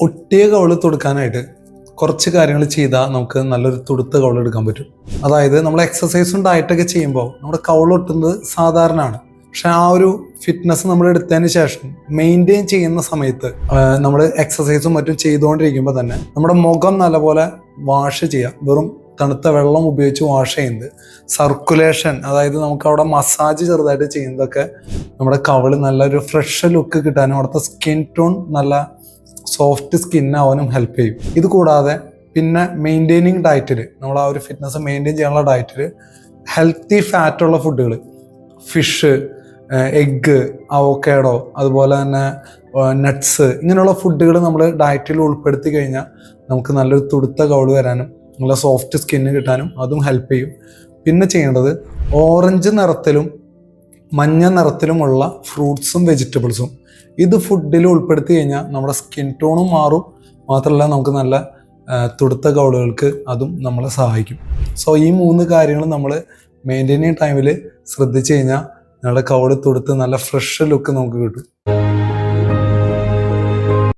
ഒട്ടിയ കവൾ തുടുക്കാനായിട്ട് കുറച്ച് കാര്യങ്ങൾ ചെയ്താൽ നമുക്ക് നല്ലൊരു തുടുത്ത കവൾ എടുക്കാൻ പറ്റും. അതായത് നമ്മൾ എക്സസൈസും ഡയറ്റൊക്കെ ചെയ്യുമ്പോൾ നമ്മുടെ കവൾ ഒട്ടുന്നത് സാധാരണമാണ് പക്ഷെ ആ ഒരു ഫിറ്റ്നസ് നമ്മൾ എടുത്തതിന് ശേഷം മെയിന്റെയിൻ ചെയ്യുന്ന സമയത്ത് നമ്മൾ എക്സസൈസും മറ്റും ചെയ്തുകൊണ്ടിരിക്കുമ്പോൾ തന്നെ നമ്മുടെ മുഖം നല്ലപോലെ വാഷ് ചെയ്യുക വെറും തണുത്ത വെള്ളം ഉപയോഗിച്ച് വാഷ് ചെയ്യുന്നത്. സർക്കുലേഷൻ അതായത് നമുക്ക് അവിടെ മസാജ് ചെറുതായിട്ട് ചെയ്യുന്നതൊക്കെ നമ്മുടെ കവൾ നല്ലൊരു ഫ്രഷ് ലുക്ക് കിട്ടാനും അവിടുത്തെ സ്കിൻ ടോൺ നല്ല സോഫ്റ്റ് സ്കിൻ ആവാനും ഹെൽപ്പ് ചെയ്യും. ഇത് കൂടാതെ പിന്നെ മെയിന്റെയിനിങ് ഡയറ്റിൽ നമ്മൾ ആ ഒരു ഫിറ്റ്നസ് മെയിന്റെയിൻ ചെയ്യാനുള്ള ഡയറ്റിൽ ഹെൽത്തി ഫാറ്റുള്ള ഫുഡുകൾ ഫിഷ് എഗ്ഗ് അവോക്കേഡോ അതുപോലെ തന്നെ നട്ട്സ് ഇങ്ങനെയുള്ള ഫുഡുകൾ നമ്മൾ ഡയറ്റിൽ ഉൾപ്പെടുത്തി കഴിഞ്ഞാൽ നമുക്ക് നല്ലൊരു തുടുത്ത കൗൾ വരാനും നല്ല സോഫ്റ്റ് സ്കിന്ന് കിട്ടാനും അതും ഹെൽപ്പ് ചെയ്യും. പിന്നെ ചെയ്യേണ്ടത് ഓറഞ്ച് നിറത്തിലും മഞ്ഞ നിറത്തിലുമുള്ള ഫ്രൂട്ട്സും വെജിറ്റബിൾസും. ഇത് ഫുഡിൽ ഉൾപ്പെടുത്തി കഴിഞ്ഞാൽ നമ്മുടെ സ്കിൻ ടോണും മാറും. മാത്രമല്ല നമുക്ക് നല്ല തുടുത്ത കൗളുകൾക്ക് അതും നമ്മളെ സഹായിക്കും. സോ ഈ മൂന്ന് കാര്യങ്ങൾ നമ്മൾ മെയിന്റെയിനിങ് ടൈമിൽ ശ്രദ്ധിച്ചു കഴിഞ്ഞാൽ നിങ്ങളുടെ കൗൾ തുടുത്ത് നല്ല ഫ്രഷ് ലുക്ക് നമുക്ക് കിട്ടും.